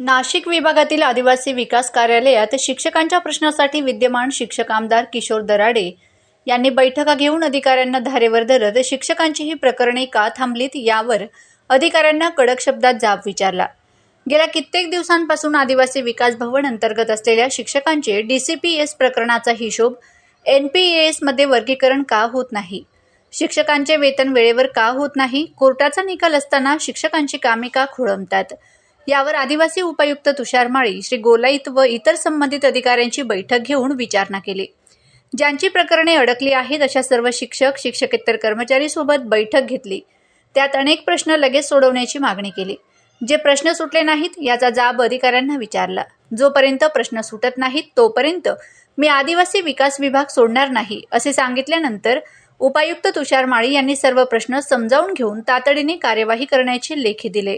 नाशिक विभागातील आदिवासी विकास कार्यालयात शिक्षकांच्या प्रश्नासाठी विद्यमान शिक्षक आमदार किशोर दराडे यांनी बैठका घेऊन अधिकाऱ्यांना धारेवर धरत शिक्षकांची ही प्रकरणे का थांबलीत यावर अधिकाऱ्यांना कडक शब्दात जाब विचारला. गेल्या कित्येक दिवसांपासून आदिवासी विकास भवन अंतर्गत असलेल्या शिक्षकांचे डीसीपीएस प्रकरणाचा हिशोब एनपीएसमध्ये वर्गीकरण का होत नाही? शिक्षकांचे वेतन वेळेवर का होत नाही? कोर्टाचा निकाल असताना शिक्षकांची कामे का खोळंबतात? यावर आदिवासी उपायुक्त तुषार माळी श्री गोलाईत व इतर संबंधित अधिकाऱ्यांची बैठक घेऊन विचारणा केली. ज्यांची प्रकरणे अडकली आहेत अशा सर्व शिक्षक शिक्षकेतर कर्मचारी सोबत बैठक घेतली. त्यात अनेक प्रश्न लगेच सोडवण्याची मागणी केली. जे प्रश्न सुटले नाहीत याचा जाब अधिकाऱ्यांना विचारला. जोपर्यंत प्रश्न सुटत नाहीत तोपर्यंत मी आदिवासी विकास विभाग सोडणार नाही असे सांगितल्यानंतर उपायुक्त तुषार माळी यांनी सर्व प्रश्न समजावून घेऊन तातडीने कार्यवाही करण्याचे लेखी दिले.